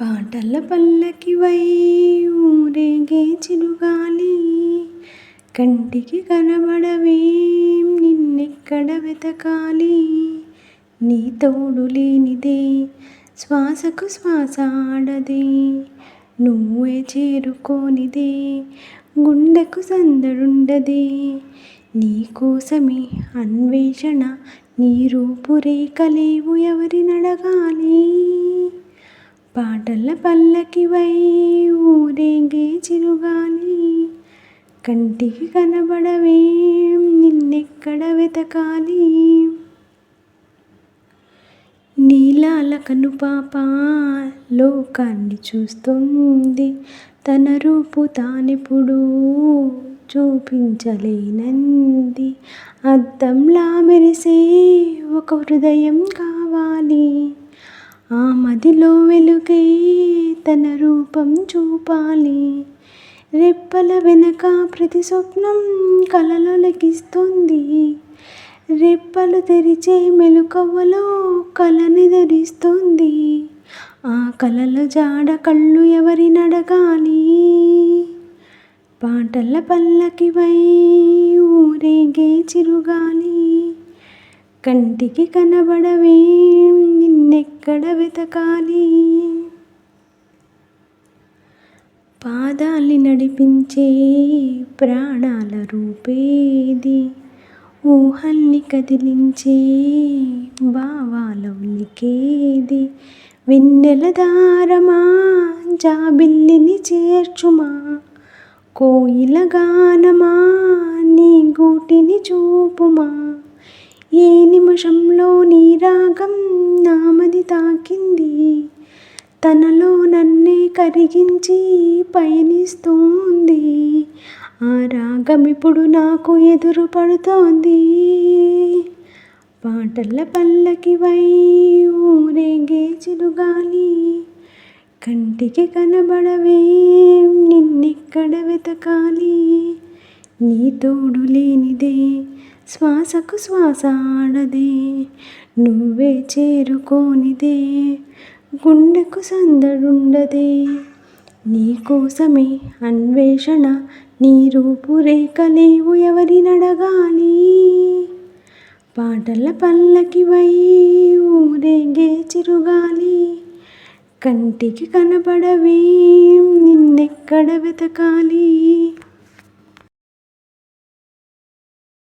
పాటల పల్లకివై ఊరేగే చిరుగాలి. కంటికి కనబడవేం నిన్నెక్కడ వెతకాలి. నీ తోడు లేనిదే శ్వాసకు శ్వాస ఆడదే. నువ్వే చేరుకోనిదే గుండెకు సందడుండదే. నీకోసమే అన్వేషణ నీ రూపురేఖలేవు ఎవరినడగాలి. పాటల పల్లకివై ఊరేగే చిరుగాలి. కంటికి కనబడవేం నిన్నెక్కడ వెతకాలి. నీలాల కనుపాప లోకాన్ని చూస్తుంది. తన రూపు తానెప్పుడు చూపించలేనంది. అద్దంలా మెరిసే ఒక హృదయం కావాలి. ఆ మదిలో వెలుగై తన రూపం చూపాలి. రెప్పల వెనక ప్రతి స్వప్నం కలలో లెగిస్తుంది. రెప్పలు తెరిచే మెలుకవ్వలో కలని ధరిస్తుంది ఆ కలల జాడ కళ్ళు ఎవరినడగాలి? పాటల పల్లకి వై ఊరేగే చిరుగాలి. కంటికి కనబడవేం నిన్నెక్కడ వెతకాలి? పాదాల్ని నడిపించే ప్రాణాల రూపేది? ఊహల్ని కదిలించే భావాల ఉలికేది వెన్నెల దారమా? జాబిల్లిని చేర్చుమా? కోయిల గానమా? నీ గూటిని చూపుమా? ఏ నిమిషంలో నీ రాగం నామది తాకింది. తనలో నన్నే కరిగించి పయనిస్తోంది. ఆ రాగం ఇప్పుడు నాకు ఎదురు పడుతోంది. పాటల పల్లకివై ఊరేగే చిరుగాలి కంటికి కనబడవేం నిన్నెక్కడ వెతకాలి. నీ తోడు లేనిదే శ్వాసకు శ్వాస ఆడదే నువ్వే చేరుకోనిదే గుండెకు సందడుండదే. నీకోసమే అన్వేషణ నీ రూపురేఖలేవు ఎవరినడగాలి? పాటల పల్లకి వై ఊరేగే చిరుగాలి. కంటికి కనపడవేం నిన్నెక్కడ వెతకాలి?